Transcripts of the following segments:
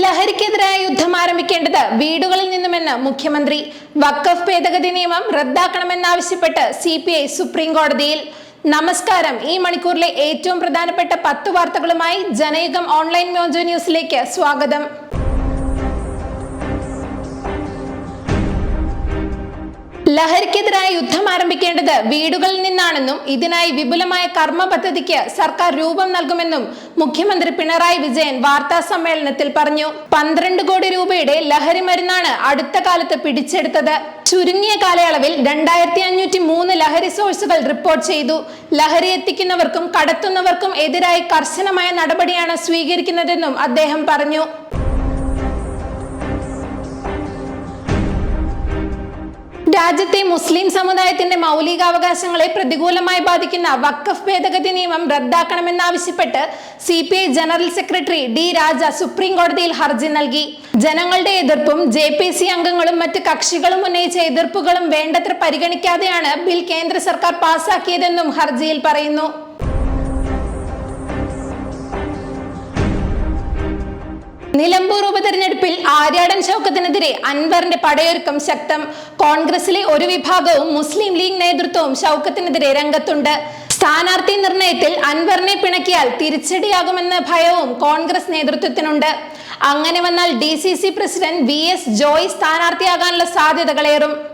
ലഹരിക്കെതിരായ യുദ്ധം ആരംഭിക്കേണ്ടത് വീടുകളിൽ നിന്നുമെന്ന് മുഖ്യമന്ത്രി. വഖഫ് ഭേദഗതി നിയമം റദ്ദാക്കണമെന്നാവശ്യപ്പെട്ട് സി പി ഐ സുപ്രീം കോടതിയിൽ. നമസ്കാരം. ഈ മണിക്കൂറിലെ ഏറ്റവും പ്രധാനപ്പെട്ട പത്ത് വാർത്തകളുമായി ജനയുഗം ഓൺലൈൻ മ്യോജോ ന്യൂസിലേക്ക് സ്വാഗതം. ലഹരിക്കെതിരായ യുദ്ധം ആരംഭിക്കേണ്ടത് വീടുകളിൽ നിന്നാണെന്നും ഇതിനായി വിപുലമായ കർമ്മ പദ്ധതിക്ക് സർക്കാർ രൂപം നൽകുമെന്നും മുഖ്യമന്ത്രി പിണറായി വിജയൻ വാർത്താ സമ്മേളനത്തിൽ പറഞ്ഞു. പന്ത്രണ്ട് കോടി രൂപയുടെ ലഹരി മരുന്നാണ് അടുത്ത കാലത്ത് പിടിച്ചെടുത്തത്. ചുരുങ്ങിയ കാലയളവിൽ രണ്ടായിരത്തി അഞ്ഞൂറ്റി മൂന്ന് ലഹരി സോഴ്സുകൾ റിപ്പോർട്ട് ചെയ്തു. ലഹരി എത്തിക്കുന്നവർക്കും കടത്തുന്നവർക്കും എതിരായി കർശനമായ നടപടിയാണ് സ്വീകരിക്കുന്നതെന്നും അദ്ദേഹം പറഞ്ഞു. രാജ്യത്തെ മുസ്ലിം സമുദായത്തിന്റെ മൗലികാവകാശങ്ങളെ പ്രതികൂലമായി ബാധിക്കുന്ന വഖഫ് ഭേദഗതി നിയമം റദ്ദാക്കണമെന്നാവശ്യപ്പെട്ട് C P I general secretary D Raja supreme കോടതിയിൽ ഹർജി നൽകി. ജനങ്ങളുടെ എതിർപ്പും ജെ പി സി അംഗങ്ങളും മറ്റ് കക്ഷികളും ഉന്നയിച്ച എതിർപ്പുകളും വേണ്ടത്ര പരിഗണിക്കാതെയാണ് ബിൽ കേന്ദ്ര സർക്കാർ പാസാക്കിയതെന്നും ഹർജിയിൽ പറയുന്നു. നിലമ്പൂർ ആര്യാടൻ ചൗക്കത്തിനെതിരെ അൻവറിന്റെ പടയൊരുക്കം ശക്തം. കോൺഗ്രസിലെ ഒരു വിഭാഗവും മുസ്ലിം ലീഗ് നേതൃത്വവും ഷൗക്കത്തിനെതിരെ രംഗത്തുണ്ട്. സ്ഥാനാർത്ഥി നിർണയത്തിൽ അൻവറിനെ പിണക്കിയാൽ തിരിച്ചടിയാകുമെന്ന ഭയവും കോൺഗ്രസ് നേതൃത്വത്തിനുണ്ട്. അങ്ങനെ വന്നാൽ D C C president V S Joy സ്ഥാനാർത്ഥിയാകാനുള്ള സാധ്യതകളേറും.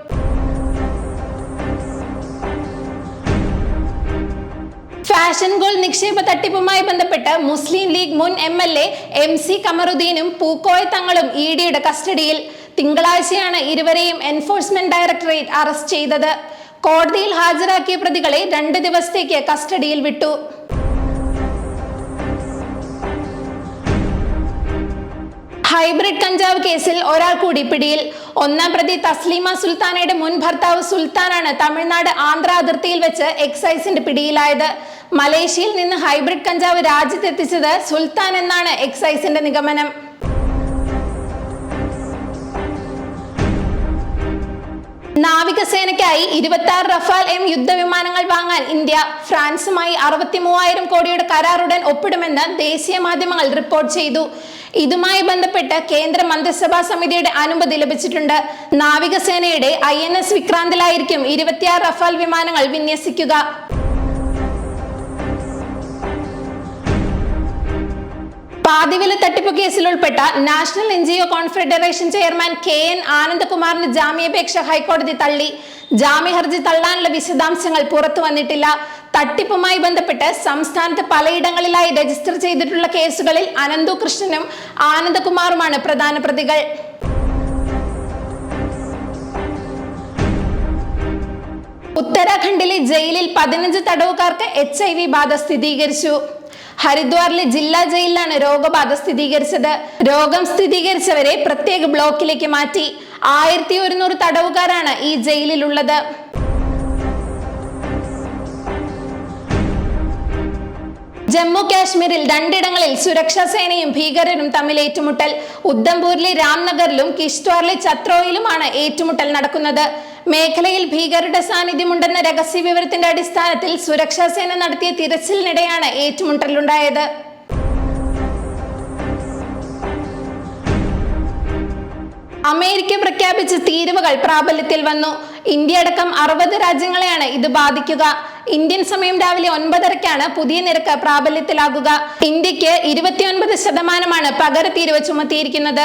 ഫാഷൻ ഗോൾഡ് നിക്ഷേപ തട്ടിപ്പുമായി ബന്ധപ്പെട്ട് മുസ്ലിം ലീഗ് മുൻ M L A M C കമറുദ്ദീനും Pookoya തങ്ങളും ഇ ഡിയുടെ കസ്റ്റഡിയിൽ തിങ്കളാഴ്ചയാണ് ഇരുവരെയും എൻഫോഴ്സ്മെന്റ് ഡയറക്ടറേറ്റ് അറസ്റ്റ് ചെയ്തത്. കോടതിയിൽ ഹാജരാക്കിയ പ്രതികളെ രണ്ട് ദിവസത്തേക്ക് കസ്റ്റഡിയിൽ വിട്ടു. ഹൈബ്രിഡ് കഞ്ചാവ് കേസിൽ ഒരാൾ കൂടി പിടിയിൽ. ഒന്നാം പ്രതി തസ്ലീമ സുൽത്താനയുടെ മുൻ ഭർത്താവ് സുൽത്താനാണ് തമിഴ്നാട് ആന്ധ്ര അതിർത്തിയിൽ വെച്ച് എക്സൈസിന്റെ പിടിയിലായത്. മലേഷ്യയിൽ നിന്ന് ഹൈബ്രിഡ് കഞ്ചാവ് രാജ്യത്തെത്തിച്ചത് സുൽത്താൻ എന്നാണ് എക്സൈസിന്റെ നിഗമനം. നാവികസേനയ്ക്കായി ഇരുപത്തി ആറ് റഫാൽ എം യുദ്ധവിമാനങ്ങൾ വാങ്ങാൻ ഇന്ത്യ ഫ്രാൻസുമായി അറുപത്തി മൂവായിരം കോടിയുടെ കരാറുടൻ ഒപ്പിടുമെന്ന് ദേശീയ മാധ്യമങ്ങൾ റിപ്പോർട്ട് ചെയ്തു. ഇതുമായി ബന്ധപ്പെട്ട് കേന്ദ്ര മന്ത്രിസഭാ സമിതിയുടെ അനുമതി ലഭിച്ചിട്ടുണ്ട്. നാവികസേനയുടെ ഐ എൻ എസ് വിക്രാന്തിലായിരിക്കും ഇരുപത്തിയാറ് റഫാൽ വിമാനങ്ങൾ വിന്യസിക്കുക. പാതിവില തട്ടിപ്പ് കേസിൽ ഉൾപ്പെട്ട national N G O confederation chairman K N ആനന്ദകുമാറിന് ജാമ്യാപേക്ഷ ഹൈക്കോടതി തള്ളി. ജാമ്യ ഹർജി തള്ളാനുള്ള വിശദാംശങ്ങൾ പുറത്തു വന്നിട്ടില്ല. തട്ടിപ്പുമായി ബന്ധപ്പെട്ട് സംസ്ഥാനത്ത് പലയിടങ്ങളിലായി രജിസ്റ്റർ ചെയ്തിട്ടുള്ള കേസുകളിൽ അനന്തു കൃഷ്ണനും ആനന്ദകുമാറുമാണ് പ്രധാന പ്രതികൾ. ഉത്തരാഖണ്ഡിലെ ജയിലിൽ പതിനഞ്ച് തടവുകാർക്ക് എച്ച് ഐ വി ബാധ സ്ഥിരീകരിച്ചു. ഹരിദ്വാറിലെ ജില്ലാ ജയിലിലാണ് രോഗബാധ സ്ഥിരീകരിച്ചത്. രോഗം സ്ഥിരീകരിച്ചവരെ പ്രത്യേക ബ്ലോക്കിലേക്ക് മാറ്റി. ആയിരത്തി ഒരുന്നൂറ് തടവുകാരാണ് ഈ ജയിലിലുള്ളത്. ജമ്മു കാശ്മീരിൽ രണ്ടിടങ്ങളിൽ സുരക്ഷാ സേനയും ഭീകരരും തമ്മിൽ ഏറ്റുമുട്ടൽ. ഉദ്ധംപൂരിലെ രാംനഗറിലും കിഷ്ത്വാറിലെ ചത്രോയിലുമാണ് ഏറ്റുമുട്ടൽ നടക്കുന്നത്. മേഖലയിൽ ഭീകരരുടെ സാന്നിധ്യമുണ്ടെന്ന രഹസ്യ വിവരത്തിന്റെ അടിസ്ഥാനത്തിൽ സുരക്ഷാസേന നടത്തിയ തിരച്ചിലിനിടെയാണ് ഏറ്റുമുട്ടലുണ്ടായത്. അമേരിക്ക പ്രഖ്യാപിച്ച തീരുവകൾ പ്രാബല്യത്തിൽ വന്നു. ഇന്ത്യ അടക്കം അറുപത് രാജ്യങ്ങളെയാണ് ഇത് ബാധിക്കുക. ഇന്ത്യൻ സമയം രാവിലെ ഒൻപതരയ്ക്കാണ് പുതിയ നിരക്ക് പ്രാബല്യത്തിലാകുക. ഇന്ത്യയ്ക്ക് ഇരുപത്തിയൊൻപത് ശതമാനമാണ് പകര തീരുവ ചുമത്തിയിരിക്കുന്നത്.